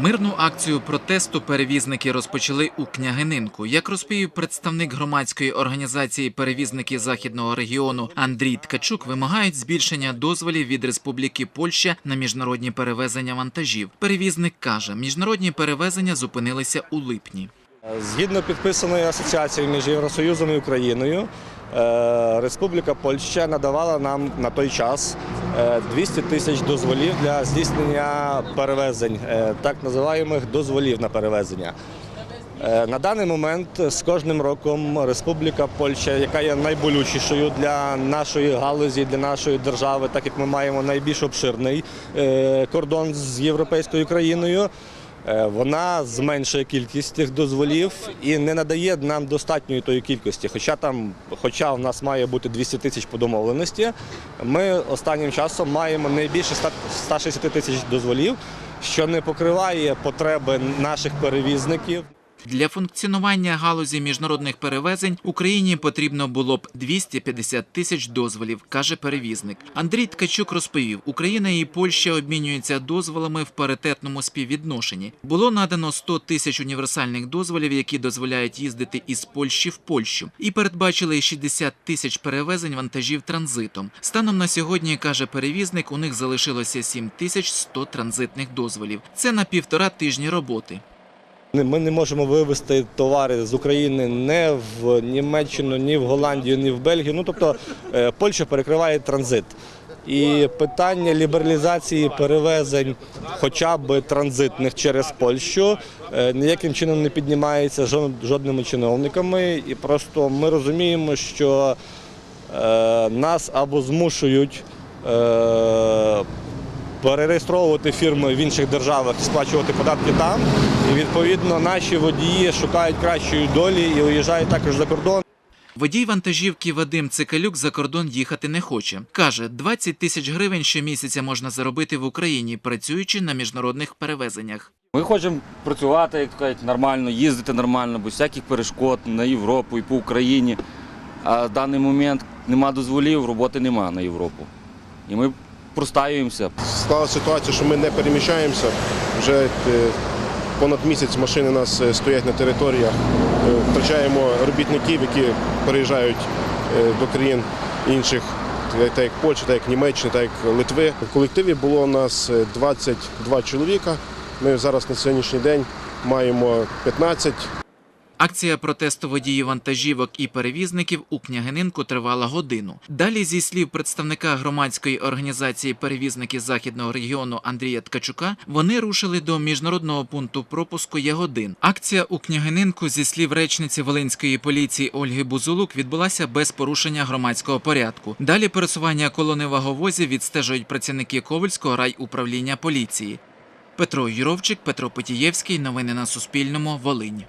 Мирну акцію протесту перевізники розпочали у Княгининку. Як розповів представник громадської організації перевізники західного регіону Андрій Ткачук, вимагають збільшення дозволів від Республіки Польща на міжнародні перевезення вантажів. Перевізник каже, міжнародні перевезення зупинилися у липні. Згідно підписаної асоціації між Євросоюзом і Україною, е, Республіка Польща надавала нам на той час 200 тисяч дозволів для здійснення перевезень, е, так називаємих дозволів на перевезення. Е, На даний момент з кожним роком Республіка Польща, яка є найболючішою для нашої галузі, для нашої держави, так як ми маємо найбільш обширний е, кордон з європейською країною, е, вона зменшує кількість тих дозволів і не надає нам достатньої тої кількості. Хоча там, хоча в нас має бути 200 тисяч по домовленості, ми останнім часом маємо не більше 100 160 тисяч дозволів, що не покриває потреби наших перевізників. Для функціонування галузі міжнародних перевезень Україні потрібно було б 250 тисяч дозволів, каже перевізник. Андрій Ткачук розповів, Україна і Польща обмінюються дозволами в паритетному співвідношенні. Було надано 100 тисяч універсальних дозволів, які дозволяють їздити із Польщі в Польщу, і передбачили 60 тисяч перевезень вантажів транзитом. Станом на сьогодні, каже перевізник, у них залишилося 7 тисяч 100 транзитних дозволів. Це на півтора тижні роботи. Ми не можемо вивезти товари з України не в Німеччину, ні в Голландію, ні в Бельгію. Ну тобто е, Польща перекриває транзит. І питання лібералізації перевезень, хоча б транзитних через Польщу, е, ніяким чином не піднімається жодними чиновниками. І просто ми розуміємо, що е, нас або змушують. Перереєстровувати фірми в інших державах і сплачувати податки там. І відповідно наші водії шукають кращої долі і уїжджають також за кордон. Водій вантажівки Вадим Цикалюк за кордон їхати не хоче. Каже, 20 тисяч гривень щомісяця можна заробити в Україні, працюючи на міжнародних перевезеннях. Ми хочемо працювати, як кажуть, нормально, їздити нормально, без всяких перешкод на Європу і по Україні. А в даний момент нема дозволів, роботи нема на Європу. І ми простаюємося. Склалася ситуація, що ми не переміщаємося. Вже е, понад місяць машини у нас е, стоять на територіях. Е, Втрачаємо робітників, які переїжджають до країн інших, так як Польща, так як Німеччина, так як Литви. В колективі було у нас е, 22 чоловіка. Ми зараз на сьогоднішній день маємо 15. Акція протесту водіїв вантажівок і перевізників у Княгининку тривала годину. Далі, зі слів представника громадської організації перевізники західного регіону Андрія Ткачука, вони рушили до міжнародного пункту пропуску Ягодин. Акція у Княгининку, зі слів речниці Волинської поліції Ольги Бузулук, відбулася без порушення громадського порядку. Далі пересування колони ваговозів відстежують працівники Ковальського райуправління поліції. Петро Юровчик, Петро Потієвський. Новини на Суспільному. Волинь.